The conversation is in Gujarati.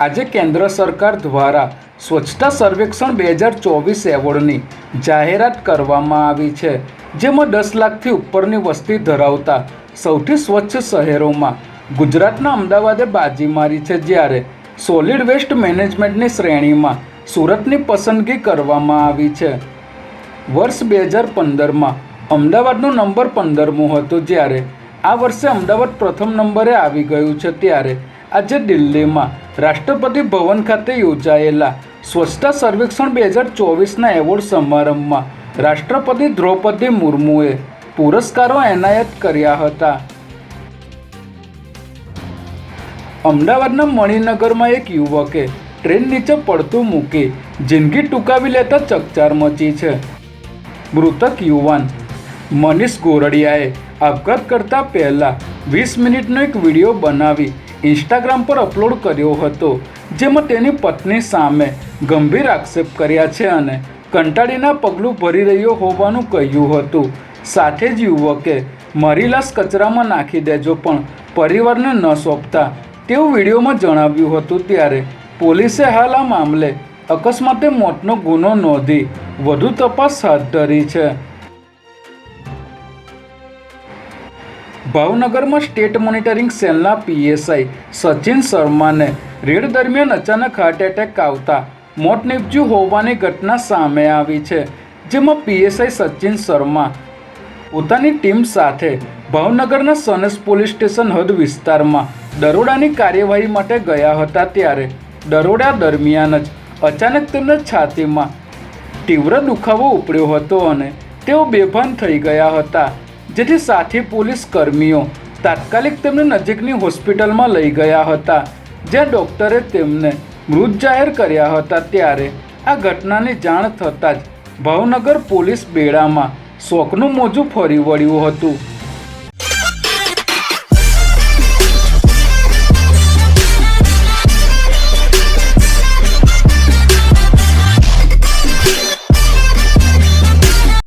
આજે કેન્દ્ર સરકાર દ્વારા સ્વચ્છતા સર્વેક્ષણ બે હજાર ચોવીસ એવોર્ડની જાહેરાત કરવામાં આવી છે, જેમાં દસ લાખથી ઉપરની વસ્તી ધરાવતા સૌથી સ્વચ્છ શહેરોમાં ગુજરાતના અમદાવાદે બાજી મારી છે જ્યારે સોલિડ વેસ્ટ મેનેજમેન્ટની શ્રેણીમાં સુરતની પસંદગી કરવામાં આવી છે. વર્ષ બે હજાર પંદરમાં અમદાવાદનો નંબર પંદરમું હતો જ્યારે આ વર્ષે અમદાવાદ પ્રથમ નંબરે આવી ગયું છે, ત્યારે આજે દિલ્હીમાં રાષ્ટ્રપતિ ભવન ખાતે યોજાયેલા સ્વચ્છતા સર્વેક્ષણ બે હજાર ચોવીસના એવોર્ડ સમારંભમાં રાષ્ટ્રપતિ દ્રૌપદી મુર્મુએ પુરસ્કારો એનાયત કર્યા હતા. અમદાવાદના મણિનગરમાં એક યુવકે ટ્રેન નીચે પડતું મૂકી જિંદગી ટૂંકાવી લેતા ચકચાર મચી છે. મૃતક યુવાન મનીષ ગોરડિયાએ આપઘાત કરતા પહેલાં વીસ મિનિટનો એક વીડિયો બનાવી ઇન્સ્ટાગ્રામ પર અપલોડ કર્યો હતો, જેમાં તેની પત્ની સામે ગંભીર આક્ષેપ કર્યા છે અને કંટાળીના પગલું ભરી રહ્યો હોવાનું કહ્યું હતું. સાથે જ યુવકે મારી લાશ કચરામાં નાખી દેજો, પણ પરિવારને ન સોંપતા તેવું વિડીયોમાં જણાવ્યું હતું ત્યારે પોલીસે હાલ આ મામલે અકસ્માતે મોતનો ગુનો નોંધી વધુ તપાસ હાથ ધરી છે. ભાવનગરમાં સ્ટેટ મોનિટરિંગ સેલના પીએસઆઈ સચિન શર્માને રેડ દરમિયાન અચાનક હાર્ટ એટેક આવતા મોત નીપજ્યું હોવાની ઘટના સામે આવી છે, જેમાં પીએસઆઈ સચિન શર્મા પોતાની ટીમ સાથે ભાવનગરના સનસ પોલીસ સ્ટેશન હદ વિસ્તારમાં દરોડાની કાર્યવાહી માટે ગયા હતા ત્યારે દરોડા દરમિયાન જ અચાનક તેમને છાતીમાં તીવ્ર દુખાવો ઉપડ્યો હતો અને તેઓ બેભાન થઈ ગયા હતા. જેથી સાથી પોલીસ કર્મીઓ તાત્કાલિક તેમને નજીકની હોસ્પિટલમાં લઈ ગયા હતા, જ્યાં ડૉક્ટરે તેમને મૃત જાહેર કર્યા હતા ત્યારે આ ઘટનાની જાણ થતાં જ ભાવનગર પોલીસ બેડામાં શોકનું મોજું ફરી વળ્યું હતું.